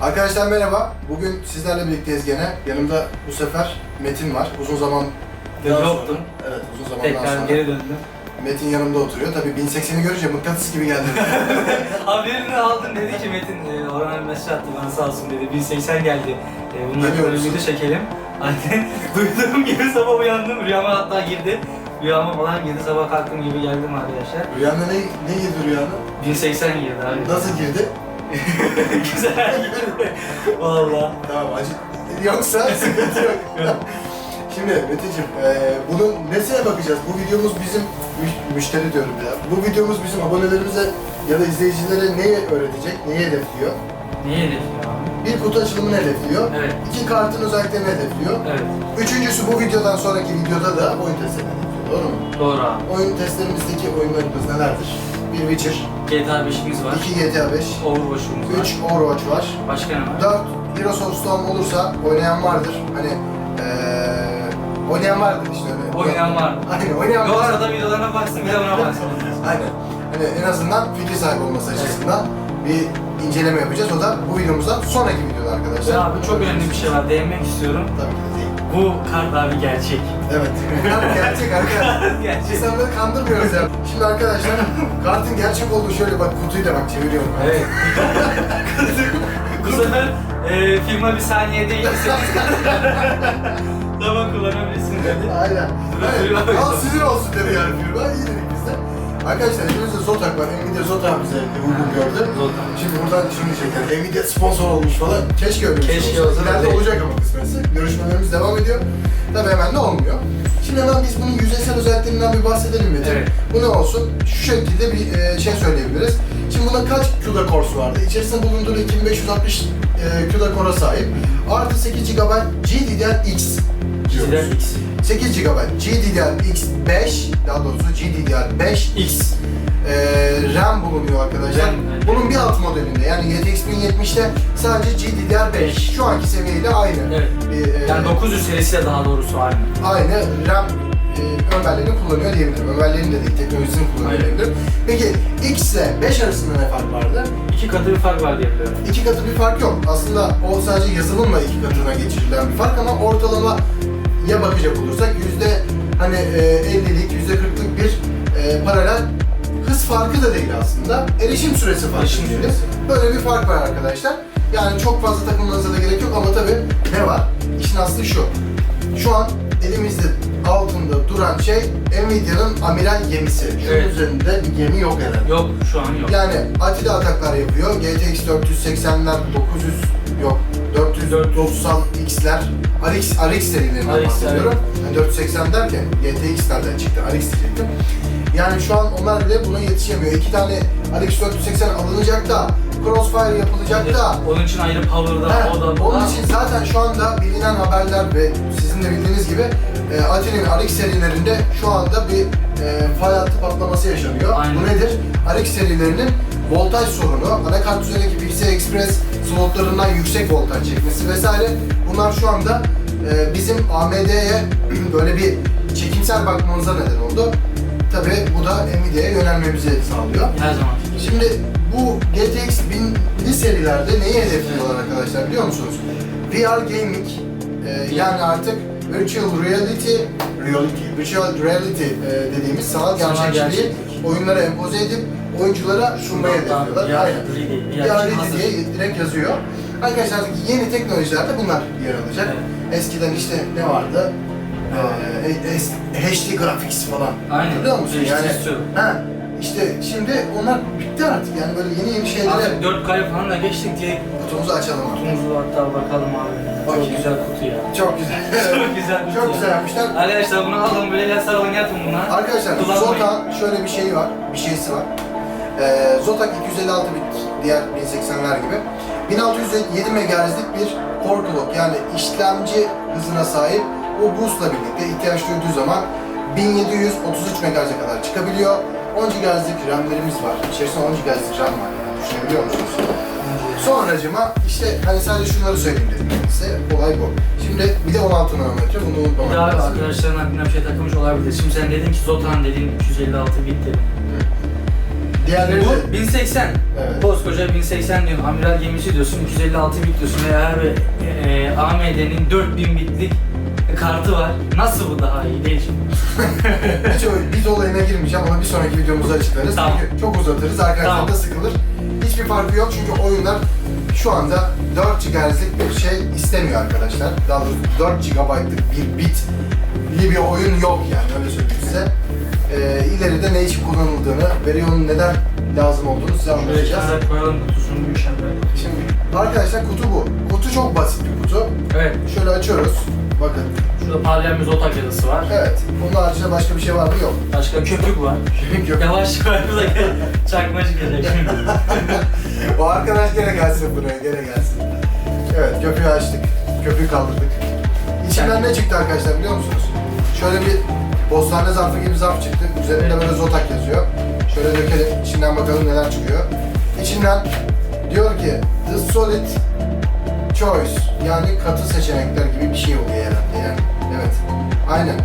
Arkadaşlar merhaba. Bugün sizlerle birlikteyiz gene. Yanımda bu sefer Metin var. Uzun zaman Yoktum. Evet, uzun zamandan Tekrar sonra. geri döndüm. Metin yanımda oturuyor. Tabii 1080'i görünce mıknatıs gibi geldi. Haberini aldım dedi ki Metin, e, Orhan mesaj attı bana sağ olsun dedi. 1080 geldi. E, bunlar Geliyor böyle musun? video çekelim. Hani duyduğum gibi sabah uyandım. Rüyama hatta girdi. Rüyama falan girdi. Sabah kalktım gibi geldim arkadaşlar. Rüyanda ne, ne girdi rüyanda? 1080 girdi abi. Nasıl girdi? Güzel. Valla. Tamam acı. Yoksa sıkıntı yok. Şimdi Metin'ciğim e, bunun nesine bakacağız? Bu videomuz bizim müş- müşteri diyorum ya. Bu videomuz bizim abonelerimize ya da izleyicilere neyi öğretecek, neyi hedefliyor? Niye hedefliyor abi? Bir kutu açılımını hedefliyor. Evet. İki kartın özelliklerini hedefliyor. Evet. Üçüncüsü bu videodan sonraki videoda da oyun testlerini hedefliyor. Doğru mu? Doğru abi. Oyun testlerimizdeki oyunlarımız nelerdir? Bir Witcher, GTA 5'imiz var. 2 GTA 5, Overwatch'umuz var. 3 Overwatch var. Başka ne var? 4 Heroes of Storm olursa oynayan vardır. Hani eee oynayan vardır işte öyle. Oynayan var. Aynen oynayan Bu vardır. arada videolarına baksın, buna baksın. Aynen. Hani en azından fikir sahibi olması açısından bir inceleme yapacağız. O da bu videomuzdan sonraki videoda arkadaşlar. Ya abi çok önemli bir şey var. Değinmek istiyorum. Tabii ki. Bu kart abi gerçek. Evet. Bunlar gerçek arkadaşlar. gerçek. İnsanları kandırmıyoruz ya. Şimdi arkadaşlar kartın gerçek olduğu şöyle bak kutuyu da bak çeviriyorum. Evet. Bu sefer e, firma bir saniye değil, 8 Tamam kullanabilirsin dedi. Aynen. Dur. Al sizin olsun dedi yani firma. İyi dedik biz de. Arkadaşlar elimizde Zotac var. Nvidia Zotac bize uygun gördü. Zotac. Şimdi buradan şunu çekelim. Nvidia sponsor olmuş falan. Keşke öyle bir şey Keşke olsa. İleride olacak ama kısmetse. Görüşmelerimiz devam ediyor. Tabii hemen de olmuyor. Şimdi hemen biz bunun yüzeysel özelliklerinden bir bahsedelim Metin. Evet. Bu ne olsun? Şu şekilde bir e, şey söyleyebiliriz. Şimdi bunda kaç CUDA core'su vardı? İçerisinde bulunduğu 2560 e, CUDA core'a sahip. Artı 8 GB GDDR-X diyoruz. Bizden X. 8 GB GDDR-X5 daha doğrusu GDDR5 X. e, RAM bulunuyor arkadaşlar. RAM, evet. Bunun bir alt modelinde yani GTX 1070'te sadece GDDR5 şu anki seviyeyle aynı. Evet. E, Yani 900 serisiyle daha doğrusu aynı. aynı RAM e, ömerlerini kullanıyor diyebilirim. Ömerlerin de değil, teknolojisini kullanıyor Aynen. diyebilirim. Peki X ile 5 arasında ne fark vardı? İki katı bir fark var diye biliyorum. İki katı bir fark yok. Aslında o sadece yazılımla iki katına geçirilen bir fark ama ortalama ya bakacak olursak yüzde hani e, 50'lik, yüzde 40'lık bir e, paralel hız farkı da değil aslında. Erişim süresi farkı Erişim diyelim. Böyle bir fark var arkadaşlar. Yani çok fazla takılmanıza da gerek yok ama tabii ne var? İşin aslı şu. Şu an elimizde altında duran şey Nvidia'nın amiral gemisi. Şunun Evet. üzerinde bir gemi yok herhalde. Yok şu an yok. Yani Atilla ataklar yapıyor. GTX 480'ler, 900 yok 490 X'ler, RX, RX serilerinden RX, bahsediyorum. Yani 480 derken GTX'lerden çıktı, RX diyecektim. Yani şu an onlar bile buna yetişemiyor. İki tane RX 480 alınacak da, Crossfire yapılacak da, Onun için ayrı power'da, He, o da bu onun da. için zaten şu anda bilinen haberler ve sizin de bildiğiniz gibi e, Atilla'nın RX serilerinde şu anda bir e, fay hattı patlaması yaşanıyor. Aynen. Bu nedir? RX serilerinin voltaj sorunu, anakart üzerindeki PCI Express slotlarından yüksek voltaj çekmesi vesaire. Bunlar şu anda e, bizim AMD'ye böyle bir çekimsel bakmamıza neden oldu. Tabi bu da Nvidia'ya yönelmemizi sağlıyor. Her zaman. Şimdi bu GTX 1000'li serilerde neyi hedefliyorlar arkadaşlar biliyor musunuz? VR gaming e, yani artık virtual reality reality virtual reality e, dediğimiz sanal gerçekçiliği gerçeklik. oyunlara empoze edip oyunculara sunmayı hedefliyorlar. Aynen. 3D, VR hazır. diye direkt yazıyor. Arkadaşlar yeni teknolojilerde bunlar yer alacak. Evet. Eskiden işte ne vardı? Ee, es- HD graphics falan. Aynen. Hatırlıyor musun? HD Yani, istiyorum. ha, işte şimdi onlar bitti artık yani böyle yeni yeni şeylere Artık 4K'ya falan da geçtik diye kutumuzu açalım artık. kutumuzu hatta bakalım abi. Bakayım. Çok güzel kutu ya. Çok güzel. Çok güzel kutu Çok ya. güzel yapmışlar. Arkadaşlar bunu alın böyle el sarılın yatın buna. Arkadaşlar. Zotac şöyle bir şey var, bir şeysi var. Ee, Zotac 256 bit, diğer 1080'ler gibi. 1607 MHz'lik bir core clock yani işlemci hızına sahip. O boost'la birlikte ihtiyaç duyduğu zaman 1733 MHz'e kadar çıkabiliyor. 10 GHz'lik RAM'lerimiz var. İçerisinde 10 GHz'lik RAM var yani düşünebiliyor musunuz? Sonracıma işte hani sadece şunları söyleyeyim dedim size. Olay bu. Şimdi bir de 16 nanometre bunu Bir unutmamak daha lazım. arkadaşların aklına bir şey takılmış olabilir. Şimdi sen dedin ki Zotan dedin 256 bit dedin. Diğerleri de... Bu 1080. Evet. Koskoca 1080 diyorsun, amiral gemisi diyorsun, 256 bit diyorsun veya abi e, AMD'nin 4000 bitlik kartı var. Nasıl bu daha iyi değil? Hiç o bit olayına girmeyeceğim ama bir sonraki videomuzda açıklarız. Tamam. Çünkü çok uzatırız, arkadaşlar Tamam. da sıkılır. Hiçbir farkı yok çünkü oyunlar şu anda 4 GHz'lik bir şey istemiyor arkadaşlar. Daha doğrusu 4 GB'lık bir bit bir oyun yok yani öyle söyleyeyim size. Ee, ileride ne için kullanıldığını ve onun neden lazım olduğunu size anlatacağız. kenara koyalım kutusunu işlemleri. Şimdi arkadaşlar kutu bu. Kutu çok basit bir kutu. Evet, Şöyle açıyoruz. Bakın. şurada parlayan bir zotak yazısı var. Evet. Bunun haricinde başka bir şey var mı? Yok. Başka köpük var. Yok. Yavaş yavaş bize çakma çıkacak şimdi. O arkadaş gene gelsin buraya, gene gelsin. Evet, köpüğü açtık. Köpüğü kaldırdık. İçinden ne çıktı arkadaşlar biliyor musunuz? Şöyle bir bostane zarfı gibi zarf çıktı. Üzerinde böyle zotak yazıyor. Şöyle dökelim. İçinden bakalım neler çıkıyor. İçinden diyor ki The Solid Choice yani katı seçenekler gibi bir şey oluyor herhalde yani. Evet. Aynen.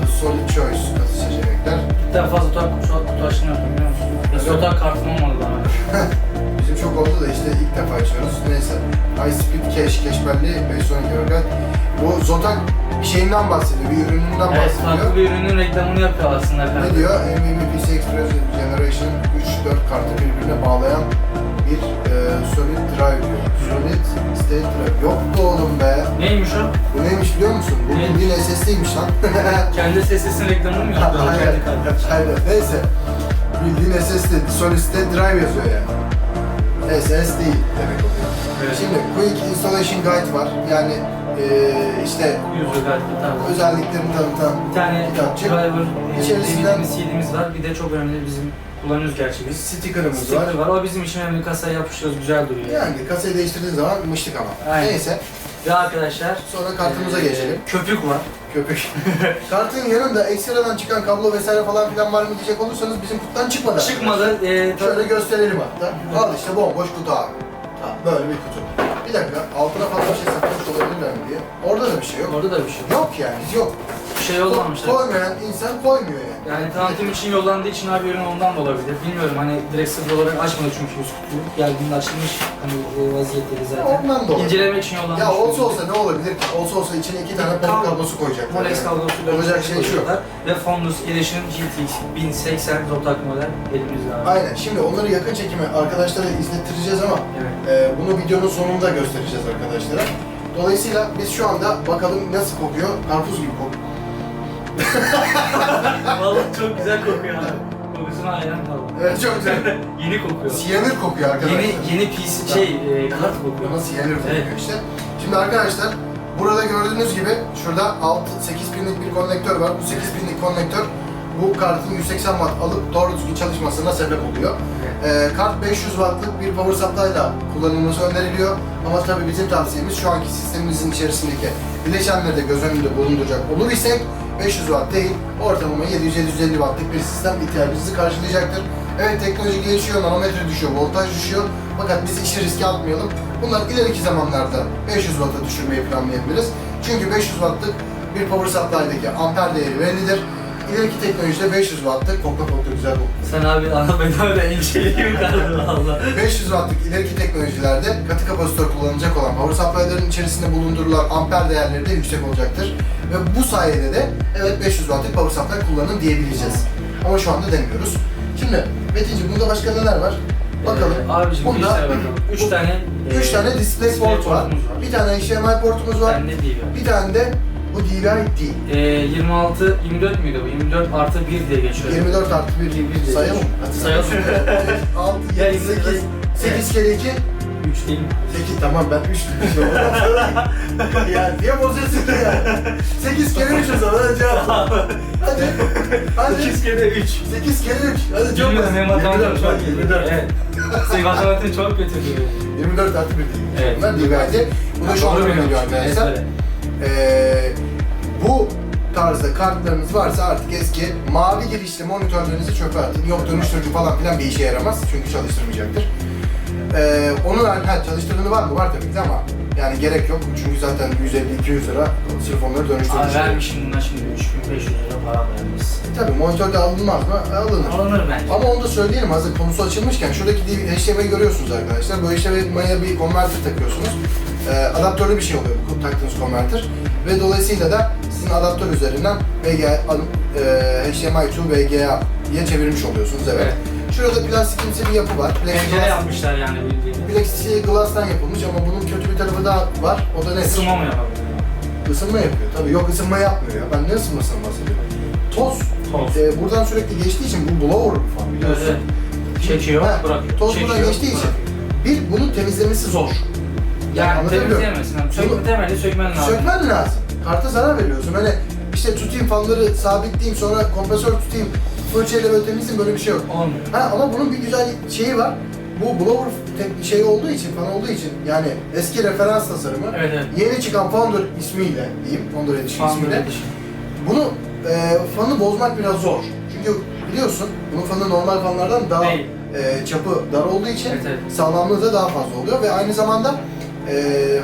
The Solid Choice katı seçenekler. Bir defa zotak kutu, kutu açını yaptım biliyor musun? Ya zotak kartım olmadı daha. Bizim çok oldu da işte ilk defa açıyoruz. Neyse. High Speed Cache, cache belli 512 megabayt. Bu Zotac bir şeyinden bahsediyor, bir ürününden Evet, bahsediyor. farklı bir ürünün reklamını yapıyor aslında. Ne diyor? NVMe PC Express Generation 3-4 kartı birbirine bağlayan bir e, Solid Drive diyor. Solid State Drive. Yok bu oğlum be. Neymiş o? Bu neymiş biliyor musun? Bu bildiğin SSD'ymiş lan. Kendi sesinin reklamını mı? Aynen, Kendi kartı. aynen. Neyse. Bildiğin SSD, Solid State Drive yazıyor yani. SSD demek oluyor. Evet. Şimdi Quick Installation Guide var. Yani eee işte Yüzü galiba tabii. özelliklerini tanıtan Bir tane kitapçık. driver, İçerisinden- DVD'miz, CD'miz var. Bir de çok önemli bizim kullanıyoruz gerçi biz. Sticker'ımız Sticker var. var. O bizim için önemli. Kasaya yapıştırıyoruz. Güzel duruyor. Yani kasayı değiştirdiğin zaman mıştık ama. Aynen. Neyse. Ve arkadaşlar Sonra kartımıza eee, geçelim. Köpük var. Köpük. Kartın yanında ekstradan çıkan kablo vesaire falan filan var mı diyecek olursanız bizim kutudan çıkmadı. Çıkmadı. Eee Şöyle gösterelim hatta. Al işte bomboş kutu abi. Ha, böyle bir kutu. Bir dakika altına falan bir şey saklamış olabilirler mi diye. Orada da bir şey yok. Orada da bir şey yok. Yok yani yok. Bir şey yollamışlar. Koymayan insan koymuyor yani. Yani tanıtım için yollandığı için abi ürün ondan da olabilir. Bilmiyorum hani direkt sıfır olarak açmadı çünkü üst kutuyu. Geldiğinde açılmış hani e, vaziyetteydi zaten. Ondan da olabilir. İncelemek için yollanmış. Ya olsa olsa ne olabilir ki? Olsa olsa içine iki tane port kablosu koyacaklar. Molex yani. kablosuyla Olacak şey şu. koyuyorlar. Ve Fondus Edition GTX 1080 Zotac model elimizde abi. Aynen. Şimdi onları yakın çekime arkadaşlara izlettireceğiz ama Evet. E, bunu videonun sonunda göstereceğiz arkadaşlara. Dolayısıyla biz şu anda bakalım nasıl kokuyor? Karpuz gibi kokuyor. Vallahi çok güzel kokuyor abi. Kokusuna hayran kaldım. Evet çok güzel. Yeni kokuyor. Siyanür kokuyor arkadaşlar. Yeni yeni PC şey e, kart kokuyor. Ama siyanür kokuyor Evet. işte. Şimdi arkadaşlar burada gördüğünüz gibi şurada 6 8 pinlik bir konnektör var. Bu 8 pinlik konnektör bu kartın 180 watt alıp doğru düzgün çalışmasına sebep oluyor. Ee, kart 500 wattlık bir power supply ile kullanılması öneriliyor. Ama tabii bizim tavsiyemiz şu anki sistemimizin içerisindeki bileşenleri de göz önünde bulunduracak olur isek 500 watt değil, ortalama 700-750 wattlık bir sistem ihtiyacınızı karşılayacaktır. Evet teknoloji gelişiyor, nanometre düşüyor, voltaj düşüyor. Fakat biz işi riske atmayalım. Bunlar ileriki zamanlarda 500 watt'a düşürmeyi planlayabiliriz. Çünkü 500 wattlık bir power supply'daki amper değeri bellidir. İleriki teknolojide 500 wattlık, kokla kokla güzel kokla. Sen abi anlatmadan da inceliyor kaldı valla. 500 wattlık ileriki teknolojilerde katı kapasitör kullanılacak olan power supply'ların içerisinde bulundurulan amper değerleri de yüksek olacaktır. Ve bu sayede de evet 500 wattlık power supply kullanın diyebileceğiz. Ama şu anda demiyoruz. Şimdi Metin'ciğim bunda başka neler var? Bakalım. Ee, abicim Bunda- bilgisayara bakalım. 3 bu- tane Üç e, tane display port var. portumuz Bir tane HDMI portumuz var. Bir tane de bu DVI değil. E, 26, 24 müydü bu? 24 artı 1 diye geçiyor. 24 artı 1 Bir diye sayalım. geçiyor. Hadi Sayalım. 6, Ya, 7, 8, 8 kere 2, 3 değil mi? 8 tamam ben 3 demişim. ya niye bozuyorsun ki ya? 8 kere 3 o zaman hadi cevap. Hadi. Hadi. 8 kere 3. 8 kere 3. Hadi çok Bilmiyorum benim matematiğim 24, çok iyi. 24. Evet. Senin matematiğin çok kötü diyor. 24 artı 1 değil. Evet. Ben DVI'de. Bu da arkadaşlar. Evet, Ee, tarzda kartlarınız varsa artık eski mavi girişli monitörlerinizi çöpe atın. Yok dönüştürücü falan filan bir işe yaramaz çünkü çalıştırmayacaktır. Ee, onun ha, çalıştırdığı var mı? Var tabii ki ama Yani gerek yok çünkü zaten 150-200 lira sırf onları Abi dönüştürmüş. vermişim bundan şimdi 3500 lira para vermiş. Tabii monitörde alınmaz mı? Alınır. Alınır bence. Ama onu da söyleyelim hazır konusu açılmışken şuradaki HDMI'yi görüyorsunuz arkadaşlar. Bu HDMI'ye bir konverter takıyorsunuz. Ee, adaptörlü bir şey oluyor bu taktığınız konverter. Ve dolayısıyla da sizin adaptör üzerinden VGA alıp e, HDMI to VGA'ya çevirmiş oluyorsunuz evet. Evet. Şurada plastikimsi bir yapı var. Pencere yapmışlar yani bildiğin. plexiglass'tan yapılmış ama bunun kötü bir tarafı daha var. O da nedir? Isınma mı yapabiliyor? Isınma yapıyor. Tabii yok ısınma yapmıyor ya. Ben ne ısınmasından bahsediyorum? Toz. Toz. Ee, buradan sürekli geçtiği için bu blower fan biliyorsun. Evet. Çekiyor, Ha, bırakıyor. Toz Çekiyor, buradan geçtiği için bir bunun temizlemesi zor. Yani muyum? temizleyemezsin. Sökme temeli sökmen lazım. Sökmen lazım. Karta zarar veriyorsun. Hani işte tutayım fanları sabitleyeyim sonra kompresör tutayım fırçayla böyle temizleyeyim böyle bir şey yok. Olmuyor. Ha ama bunun bir güzel şeyi var. Bu blower tek şey olduğu için, fan olduğu için yani eski referans tasarımı Evet evet. yeni çıkan Founder ismiyle diyeyim, Founder Edition Fan ismiyle böyle bunu e, fanı bozmak biraz zor. Çünkü biliyorsun bunun fanı normal fanlardan daha Değil. e, çapı dar olduğu için Evet, evet. sağlamlığı da daha fazla oluyor ve aynı zamanda e,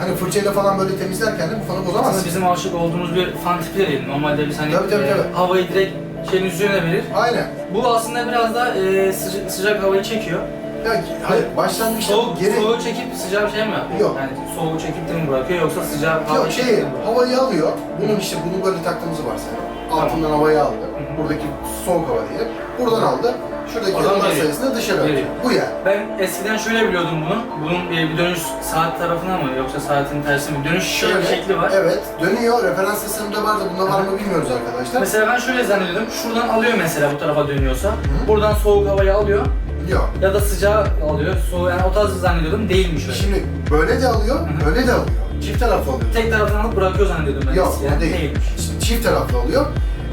hani fırçayla falan böyle temizlerken de bu fanı Aslında bozamazsın. bizim alışık olduğumuz bir fan tipi de değil. Normalde biz hani Tabii, tabii, e, tabii. havayı direkt şeyin üzerine verir. Aynen. Bu aslında biraz da e, sıca- sıcak havayı çekiyor. Ya, hayır başlangıçta Soğuk, geri soğuğu çekip sıcak şey mi yapıyor? Yok. Yani soğuğu çekip de mi bırakıyor yoksa sıcak havayı yok çekip şey de mi bırakıyor? havayı alıyor. Bunun işte bunu böyle taktığımızı varsayalım. Altından havayı aldı. Buradaki soğuk hava diyelim. Buradan aldı. Şuradaki veriyor. sayısını dışarı atıyor. Veriyor. Bu yani. Ben eskiden şöyle biliyordum bunu. Bunun bir, bir dönüş saat tarafına mı yoksa saatin tersine mi? Dönüş şöyle bir şekli var. Evet. Dönüyor. Referans tasarımda var da bunda var mı bilmiyoruz arkadaşlar. Mesela ben şöyle zannediyordum. Şuradan alıyor mesela bu tarafa dönüyorsa. Buradan soğuk havayı alıyor Yok. ya da sıcağı alıyor. Soğuk yani o tarz zannediyordum. Değilmiş öyle. Şimdi böyle de alıyor, hı. böyle de alıyor. Çift taraflı alıyor. Tek taraftan alıp bırakıyor zannediyordum ben. Yok, eskiden. o değil. Değilmiş. Çift taraflı alıyor.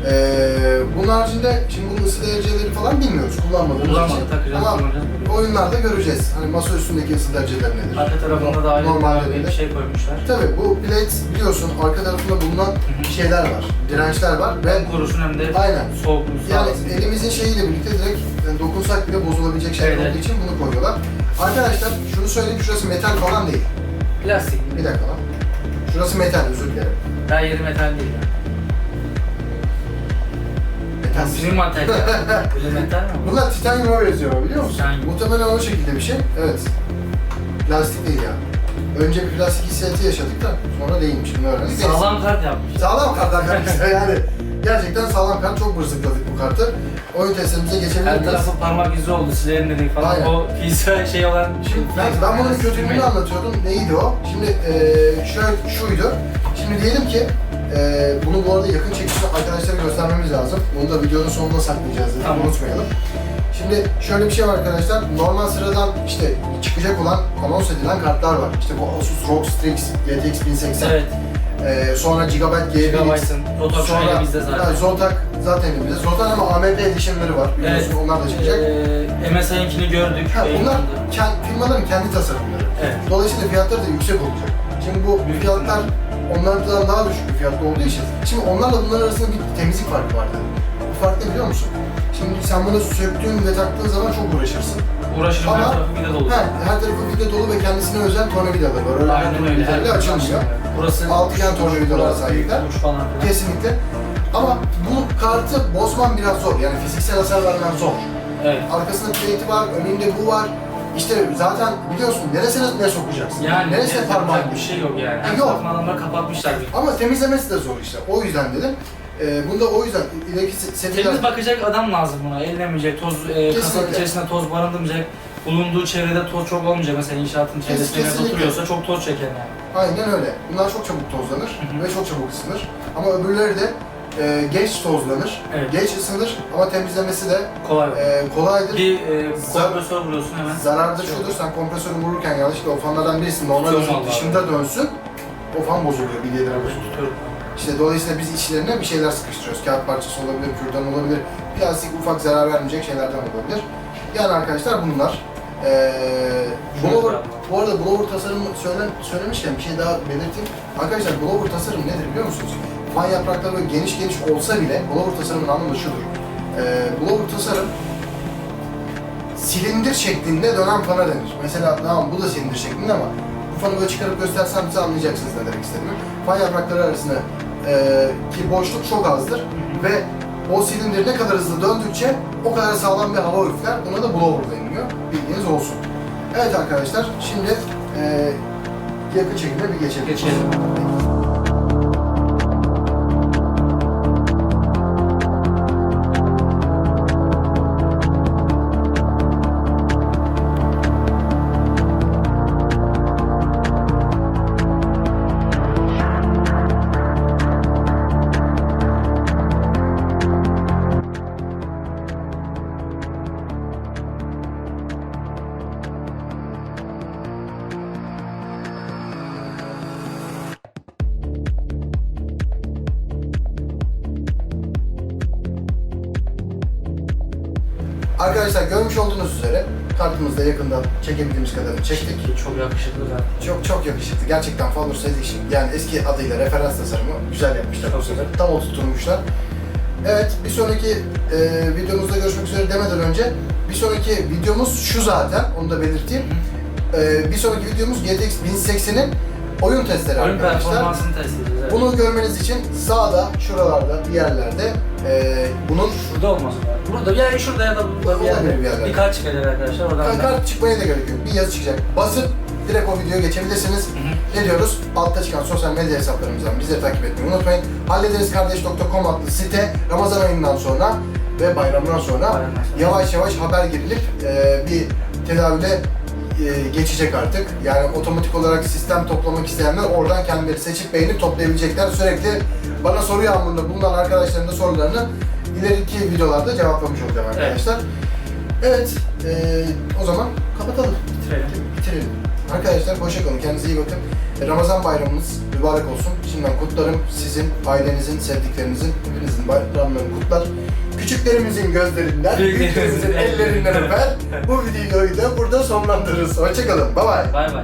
Ee, bunun haricinde şimdi bunun ısı dereceleri falan bilmiyoruz kullanmadığımız Kullanmadık, için. takacağız, Ama kullanacağız. oyunlarda göreceğiz. Hani masa üstündeki ısı dereceleri nedir? Arka tarafında da ayrı Normalde bir şey koymuşlar. Tabii bu plate biliyorsun arka tarafında bulunan şeyler var, dirençler var ve kurusun hem de Aynen. soğukluğu yani sağlasın. elimizin şeyiyle birlikte direkt yani dokunsak bile bozulabilecek şeyler Evet, olduğu için bunu koyuyorlar. Arkadaşlar şunu söyleyeyim şurası metal falan değil. Plastik. Bir dakika lan. Şurası metal özür dilerim. Daha yeri metal değil yani. Sinir materyal. Böyle metal mi? bu? Bunlar titanyum yazıyor biliyor musun? Titanyum. Muhtemelen o şekilde bir şey. Evet. Plastik değil ya. Önce bir plastik hissiyatı yaşadık da sonra değilmiş. Bunu öğrendik. Sağlam kart yapmış. Sağlam kart arkadaşlar yani. Gerçekten sağlam kart. Çok bırzıkladık bu kartı. Oyun testlerimize geçebilir Her miyiz? tarafı parmak izi oldu, silerim dedik falan. Aynen. O pizza şey olan... Şimdi ben, ben bunun kötülüğünü anlatıyordum. Neydi o? Şimdi eee şöyle şuydu. Şimdi diyelim ki eee bunu bu arada yakın çekimde arkadaşlara göstermemiz lazım. Bunu da videonun sonunda saklayacağız. Tamam. Unutmayalım. Şimdi şöyle bir şey var arkadaşlar. Normal sıradan işte çıkacak olan anons edilen kartlar var. İşte bu Asus ROG Strix GTX 1080. Evet. Eee, sonra Gigabyte GBX. Gigabyte'ın. Sonra elimizde zaten. Ha, Zotac zaten elimizde. Zotac ama AMD Edition'ları var. Biliyorsun onlar da çıkacak. Ee, MSI'nkini gördük. Ha, bunlar kend, firmaların kendi tasarımları. Evet. Dolayısıyla fiyatları da yüksek olacak. Şimdi bu Büyük fiyatlar onlardan daha düşük bir fiyatta olduğu için şimdi onlarla bunlar arasında bir temizlik farkı var dedim. Bu fark ne biliyor musun? Şimdi sen bunu söktüğün ve taktığın zaman çok uğraşırsın. Uğraşırım her Ama- tarafı bir de dolu. Ha, her tarafı vida dolu ve kendisine özel tornavidaları var. Öyle Aynen öyle. Her açılmıyor. Burası Altıgen büyük sahipler. Kesinlikle. Ama bu kartı bozman biraz zor. Yani fiziksel hasar vermen zor. Evet. Arkasında plate var, önünde bu var. İşte zaten biliyorsun neresine ne sokacaksın? Yani neresine parmağın bir şey yok yani. Her Yok. adamlar kapatmışlar. bir. Ama temizlemesi de zor işte. O yüzden dedim. Ee, bunda o yüzden ileriki se- setiler... Temiz bakacak adam lazım buna. Ellemeyecek, toz, e, kasanın içerisinde toz barındırmayacak. Bulunduğu çevrede toz çok olmayacak. Mesela inşaatın çevresinde kesinlikle. oturuyorsa çok toz çeker yani. Aynen öyle. Bunlar çok çabuk tozlanır ve çok çabuk ısınır. Ama öbürleri de e, geç tozlanır, Evet. geç ısınır ama temizlemesi de Kolay. e, kolaydır. bir e, Zar- kompresör vuruyorsun hemen. Zararda Şey şudur, sen kompresörü vururken yanlışlıkla o fanlardan birisi normal vallahi. dışında dönsün, o fan bozuluyor, bilyeleri bozuluyor. tutuyorum. İşte dolayısıyla biz içlerine bir şeyler sıkıştırıyoruz. Kağıt parçası olabilir, kürdan olabilir, plastik ufak zarar vermeyecek şeylerden olabilir. Yani arkadaşlar bunlar. Ee, Şunu blower, bu arada blower tasarımı söylen, söylemişken bir şey daha belirteyim. Arkadaşlar blower tasarım nedir biliyor musunuz? Fan yaprakları böyle geniş geniş olsa bile blower tasarımın anlamı şudur. Ee, blower tasarım silindir şeklinde dönen fana denir. Mesela tamam bu da silindir şeklinde ama fanı böyle çıkarıp göstersem size anlayacaksınız ne demek istediğimi. Fan yaprakları arasında e, ki boşluk çok azdır ve o silindir ne kadar hızlı döndükçe o kadar sağlam bir hava üfler. Buna da blower deniliyor. Bilginiz olsun. Evet arkadaşlar şimdi e, yakın çekime bir geçelim. Geçelim. Arkadaşlar görmüş olduğunuz üzere kartımızda yakından çekebildiğimiz kadarını çektik. Çok yakışıklı zaten. Çok çok yakışıklı. Gerçekten Fallus Edition yani eski adıyla referans tasarımı güzel yapmışlar bu sefer. Tam oturtmuşlar. Evet bir sonraki e, videomuzda görüşmek üzere demeden önce bir sonraki videomuz şu zaten onu da belirteyim. E, bir sonraki videomuz GTX 1080'in oyun testleri Oyun arkadaşlar. performansını test edeceğiz. evet. Bunu görmeniz için sağda, şuralarda, bir yerlerde e, bunun Şurada olması lazım. Burada yani şurada ya da burada bir Olabilir bir yerde. Bir kart çıkacak arkadaşlar oradan. Kart, da- kart çıkmaya da gerek yok. Bir yazı çıkacak. Basıp direkt o videoya geçebilirsiniz. Ne diyoruz? Altta çıkan sosyal medya hesaplarımızdan bizleri takip etmeyi unutmayın. Hallederizkardeş.com adlı site Ramazan ayından sonra ve bayramdan sonra Bayramdan sonra. yavaş yavaş haber girilip e, bir tedavüle e, geçecek artık. Yani otomatik olarak sistem toplamak isteyenler oradan kendileri seçip beğenip toplayabilecekler. Sürekli bana soru yağmurunda bulunan arkadaşların da sorularını ileriki videolarda cevaplamış olacağım Evet. arkadaşlar. Evet, eee, o zaman kapatalım, Bitirelim. bitirelim. Arkadaşlar hoşça kalın, kendinize iyi bakın. E, Ramazan bayramınız mübarek olsun. Şimdiden kutlarım sizin, ailenizin, sevdiklerinizin, hepinizin bayramlarını kutlar. Küçüklerimizin gözlerinden, büyüklerimizin ellerinden öper. Bu videoyu da burada sonlandırırız. Hoşça kalın, bye bye. Bay bay.